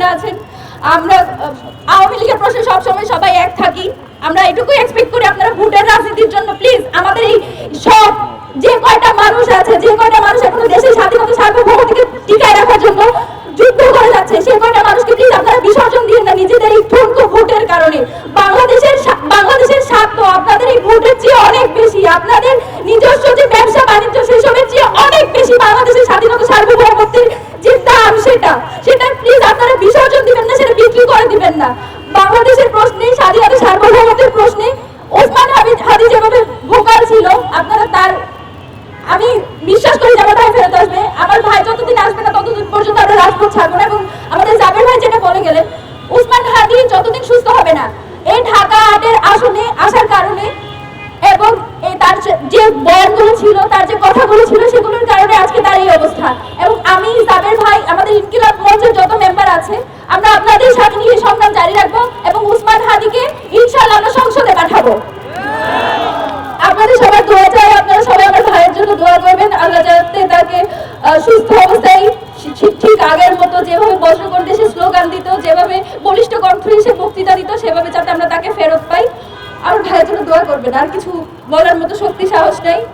যেখানে আছেন, আমরা আওয়ামী লীগের প্রশ্নে সবসময় সবাই এক থাকি। আমরা এটুকুই এক্সপেক্ট করি আপনারা ভোটের রাজনীতির জন্য প্লিজ আমাদের এই সব যে কয়টা মানুষ আছে, যে কয়টা মানুষ এখনও দেশের স্বাধীনতা, সার্বভৌমত্বকে টিকায় রাখার জন্য যুদ্ধ করে যাচ্ছে, সেই কয়টা মানুষকে প্লিজ আপনারা বিসর্জন দিন না নিজেদের এই ঠুনকো ভোটের কারণে। বাংলাদেশের বাংলাদেশের স্বার্থ আপনাদের এই ভোটের চেয়ে অনেক বেশি। আপনাদের নিজস্ব যে ব্যবসা বাণিজ্য সেসবের সেটা সেটা প্লিজ আপনারা বিসর্জন দিবেন না, সেটা বিক্রি করে দিবেন না। বাংলাদেশের প্রশ্নে, স্বাধীনতা সার্বভৌমত্বের প্রশ্নে ওসমান হাদি যেভাবে ভোকাল ছিল, আপনারা তার আমি বিশ্বাস করি আমার ফেরত আসবে। আমার ভাই যতদিন আসবে না, ততদিন পর্যন্ত আমরা রাজপথ ছাড়বো না এবং আমাদের জাবের ভাই যেটা বলে গেলেন উসমান হাদি যতদিন সুস্থ হবে না, এই ঢাকা আটের আসনে আসার কারণে এবং তার যে- বয়ানগুলো ছিল, তার যে কথাগুলো ছিল সেগুলোর কারণে আজকে তার এই অবস্থা এবং আমি জাবের ভাই আমাদের ইনকিলাব মঞ্চের যত মেম্বার আছে। আমরা আপনাদের সাথে নিয়ে সংগ্রাম জারি রাখব এবং উসমান হাদিকে ইনশাআল্লাহ আমরা সংসদে পাঠাবো। আপনাদের সবার দোয়া চাই, আপনারা সবাই আমার ভাইয়ের জন্য দোয়া করবেন। আল্লাহ যাতে তাকে সুস্থ অবস্থায় ঠিক- ঠিক আগের মতো যেভাবে বজ্রকণ্ঠে দেশে স্লোগান দিত, যেভাবে বলিষ্ঠ কণ্ঠে সে বক্তৃতা দিত, সেভাবে যাতে আমরা তাকে ফেরত পাই। আমার ভাইয়ের জন্য দোয়া করবেন। আর কিছু বলার মতো শক্তি, সাহস নেই।